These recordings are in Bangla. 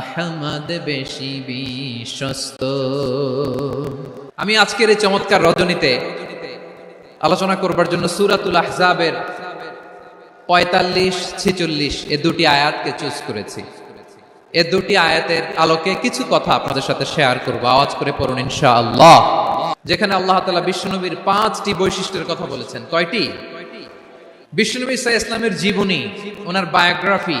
আহমদ বেশি বিশ্বস্ত। আমি আজকের এই চমৎকার রজনীতে আলোচনা করবার জন্য সুরাতুল আহজাবের পঁয়তাল্লিশ ছেচল্লিশ এ দুটি আয়াতকে চুজ করেছি। এ দুটি আয়াতের আলোকে কিছু কথা আপনাদের সাথে শেয়ার করব, আওয়াজ করে পড়ুন ইনশা আল্লাহ যেখানে আল্লাহ তালা বিশ্বনবীর পাঁচটি বৈশিষ্ট্যের কথা বলেছেন। কয়টি? বিশ্বনবী ইসা ইসলামের জীবনী, ওনার বায়োগ্রাফি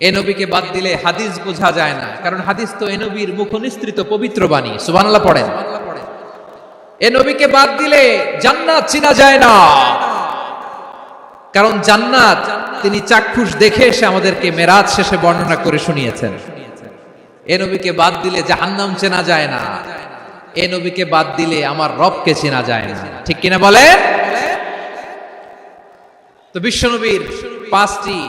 এ বাদ দিলে হাদিস বোঝা যায় না। কারণ হাদিস তো এ নবীর মুখনিস্তৃত পবিত্র বাণী। সুবহানাল্লাহ পড়েন। এ বাদ দিলে জান্নাত চিনা যায় না। কারণ জান্নাত তিনি চাক্ষুষ দেখে এসে আমাদেরকে মেরাজ শেষে বর্ণনা করে শুনিয়েছেন। এ বাদ দিলে জাহান্নাম চেনা যায় না। এ বাদ দিলে আমার রবকে চেনা যায় না। ঠিক কিনা বলে তো বিশ্বনবীর পাঁচটি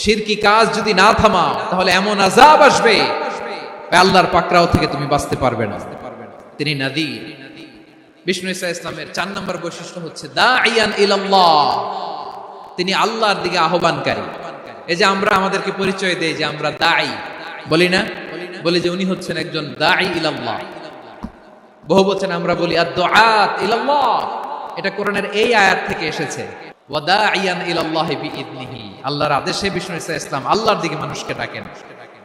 শিরকি কাজ যদি না থামাও, তাহলে এমন আজাব আসবে আল্লাহর পাকড়াও থেকে তুমি বাঁচতে পারবে না। তিনি নদী বিষ্ণু ইসা ইসলামের চার নম্বর বৈশিষ্ট্য হচ্ছে তিনি আল্লাহর দিকে আহ্বানকারী। এই যে আমরা আমাদেরকে পরিচয় দেই যে আমরা দায়ী বলি না? বলি যে উনি হচ্ছেন একজন দায়ী ইলাল্লাহ। বহু বলছেন আমরা বলি আদ ইলাল্লাহ। এটা কোরআনের এই আয়াত থেকে এসেছে। আল্লাহর আদেশে বিষ্ণু ইসা ইসলাম আল্লাহর দিকে মানুষকে ডাকেন।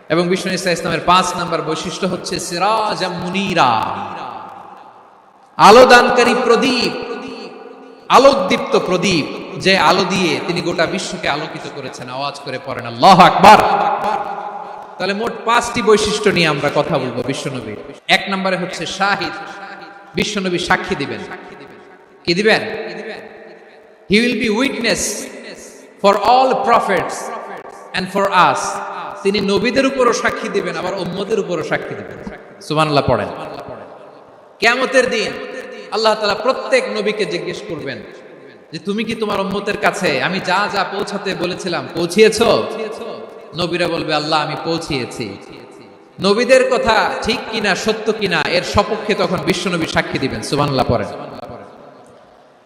এবং বিষ্ণু ইসা ইসলামের পাঁচ নম্বর বৈশিষ্ট্য হচ্ছে আলোদানকারী প্রদীপ প্রদীপ, যে আলো দিয়ে তিনি গোটা বিশ্বকে আলোকিত করেছেন। আওয়াজ করে পড়েন, আল্লাহ তাহলে মোট পাঁচটি বৈশিষ্ট্য নিয়ে আমরা কথা বলব বিশ্বনবীর। এক নম্বরে হচ্ছে শাহিদ। বিশ্বনবী সাক্ষী দিবেন। কি দিবেন? He will be witness for all prophets and for us তিনি নবীদের উপরও সাক্ষী দিবেন, আবার উম্মতের উপরও সাক্ষী দিবেন। সুবহানাল্লাহ পড়েন। কেমতের দিন আল্লাহ তালা প্রত্যেক নবীকে জিজ্ঞেস করবেন যে, তুমি কি তোমার উম্মতের কাছে আমি যা যা পৌঁছাতে বলেছিলাম, পৌঁছিয়েছ? নবীরা বলবে, আল্লাহ, আমি পৌঁছিয়েছি। নবীদের কথা ঠিক কিনা, সত্য কিনা, এর সপক্ষে তখন বিশ্বনবী সাক্ষী দিবেন। সুবহানাল্লাহ পড়েন।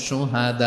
شهداء